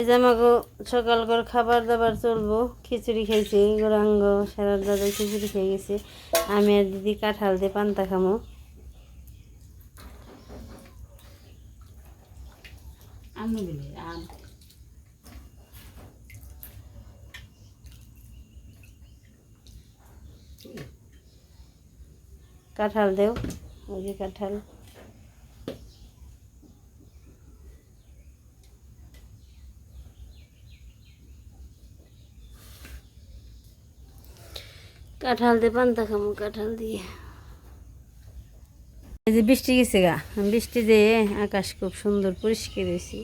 এই যে আমাকে সকাল করে খাবার দাবার চলবো। খিচুড়ি খাইছি গৌরাঙ্গ সারার দাদা খিচুড়ি খেয়ে গেছে। আমি আর দিদি কাঁঠাল দিয়ে পান্তা খামো। কাঁঠাল দেও ওই যে কাঁঠাল। কাঁঠাল দিয়ে, পান্তা খামো কাঁঠাল দিয়ে। এই যে বৃষ্টি গেছে গা, বৃষ্টি দিয়ে আকাশ খুব সুন্দর পরিষ্কার হয়েছে।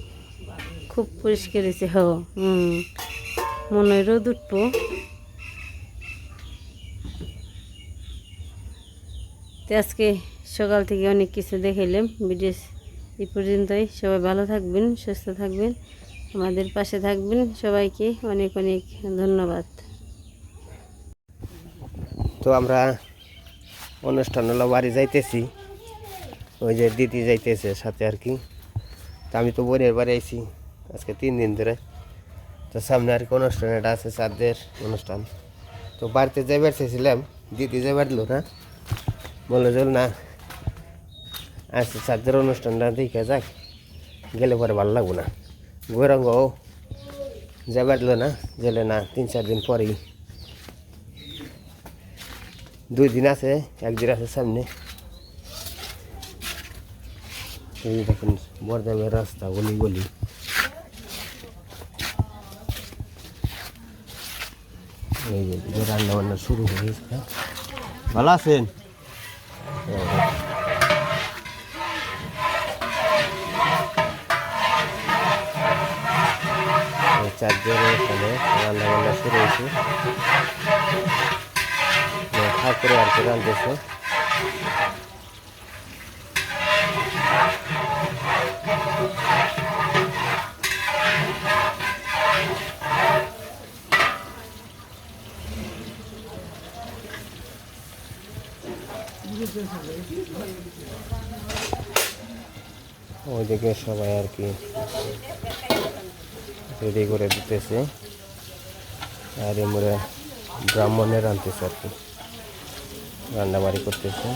খুব পরিষ্কার হয়েছে, হ, হুম। মনে হয় রোদ উঠবো। তো আজকে সকাল থেকে অনেক কিছু দেখাইলাম ভিডিও এই পর্যন্তই। সবাই ভালো থাকবেন, সুস্থ থাকবেন, আমাদের পাশে থাকবেন। সবাইকে অনেক অনেক ধন্যবাদ। তো আমরা অনুষ্ঠান হলো বাড়ি যাইতেছি। ওই যে দিদি যাইতেছে সাথে আর কি। তা আমি তো বোনের বাড়ি আইছি আজকে তিন দিন ধরে। তো সামনে আর কি অনুষ্ঠান, এটা আছে চাঁদের অনুষ্ঠান। তো বাড়িতে যাইবার চেয়েছিলাম দিদি যাইবার দিল না, বলল চল না আজকে চাঁদের অনুষ্ঠানটা দেখে যাক, গেলে পরে ভালো লাগবো না। গৌরঙ্গ যাইবার দিল না, গেলে না, তিন চার দিন পরেই দুই দিন আছে, একদিন আছে সামনে। এই দেখেন বরদামের রাস্তা গলি গলি। রান্না বান্না শুরু হয়ে গেছে। ভালো আছেন? চারজনের এখানে রান্না বান্না শুরু হয়েছে। ঠাকুরে আর কি রাঁধতেছে ওইদিকে সবাই আর কি রেডি করে দিতেছে। আর এমরে ব্রাহ্মণের আনতেছে আর কি। রান্নাবাড়ি করতেছে।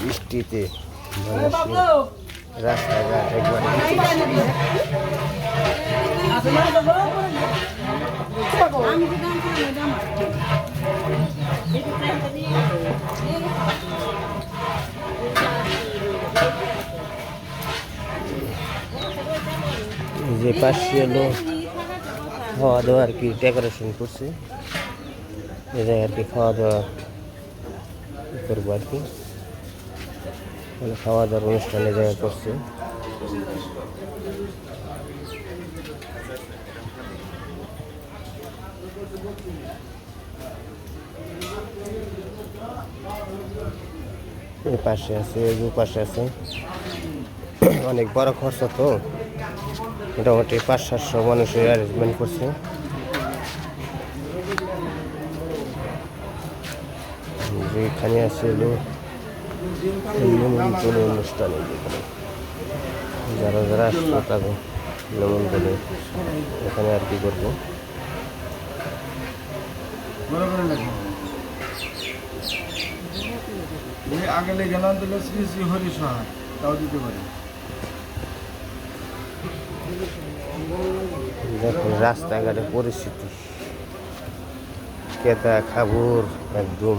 বৃষ্টিতে রাস্তাঘাট একবার যে পাশে হলো খাওয়া দাওয়া আর কি ডেকোরেশন করছে। জায়গায় আর কি খাওয়া দাওয়া করব আর কি। খাওয়া দাওয়ার অনুষ্ঠানে জায়গা করছে। পাশে আছে যে পাশে আছে। অনেক বড় খরচা তো। মোটামুটি পাঁচ সাতশো মানুষের অ্যারেঞ্জমেন্ট করছে। এখানে আছে হলো নিমন্ত্রণ অনুষ্ঠানে যেখানে। যারা যারা আসলো তাদের নিমন্ত্রণে এখানে আর কি করব। গেলাম তাহলে শ্রী শ্রী হরি সহায় তাও দিতে পারি। দেখুন রাস্তাঘাটের পরিস্থিতি। কেতা খাবুর একদম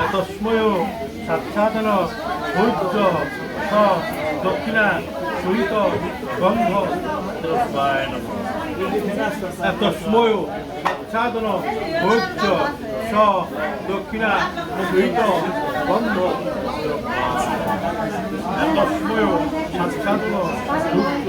এত সময়ও সাক্ষাৎন ধৈর্য স দক্ষিণা সহিত গন্ধ এত সময়ও সাক্ষাৎন ধৈর্য স দক্ষিণা সহিত গন্ধ এত সময়ও সাক্ষাৎন ধৈর্য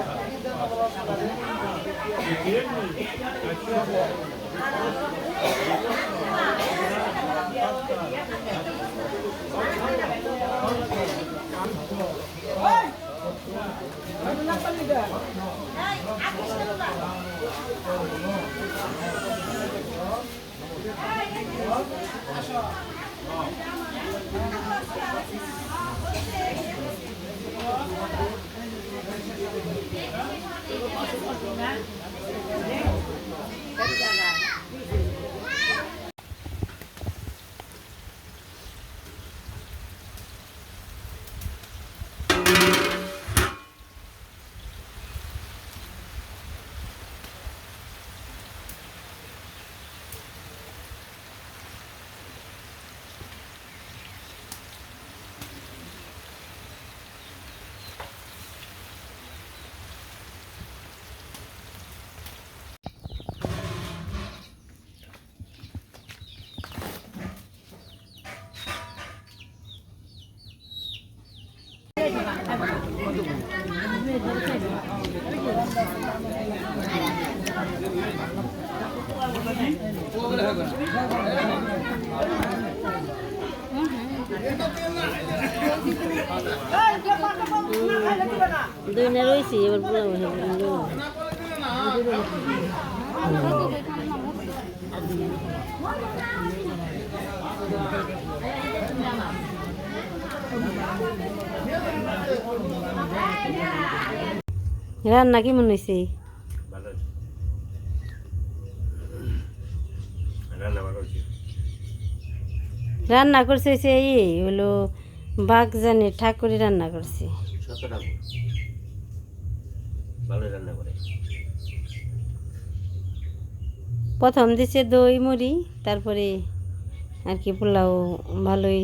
সরকার দুই না রয়েছি এবার পুরো রান্না কেমন হয়েছে রান্না করছে এই হলো বাগজানে ঠাকুরি রান্না করছে। শত টাকা ভালো রান্না করে প্রথম দিছে দই, মুড়ি, তারপরে আর কি পোলাও, ভালোই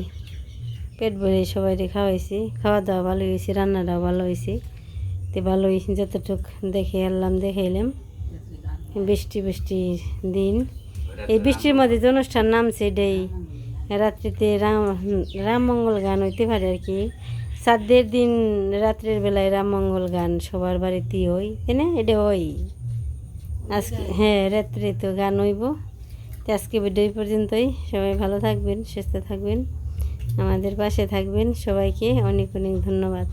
পেট ভরে সবাই খাওয়াইছি খাওয়া দাওয়া ভালো হয়েছে রান্নাটাও ভালো হয়েছে তো ভালোই যতটুক দেখে এলাম দেখে এলাম। বৃষ্টি বৃষ্টির দিন। এই বৃষ্টির মধ্যে যে অনুষ্ঠান নামছে এটাই। রাত্রিতে রাম রাম মঙ্গল গান হইতে পারে আর কি। সাতদের দিন রাত্রের বেলায় রাম মঙ্গল গান সবার বাড়িতেই হয়। তাই না? এটা হয়। আজকে হ্যাঁ রাত্রে তো গান হইব। তো আজকে ভিডিও পর্যন্তই। সবাই ভালো থাকবেন, সুস্থ থাকবেন। আমাদের পাশে থাকবেন। সবাইকে অনেক অনেক ধন্যবাদ।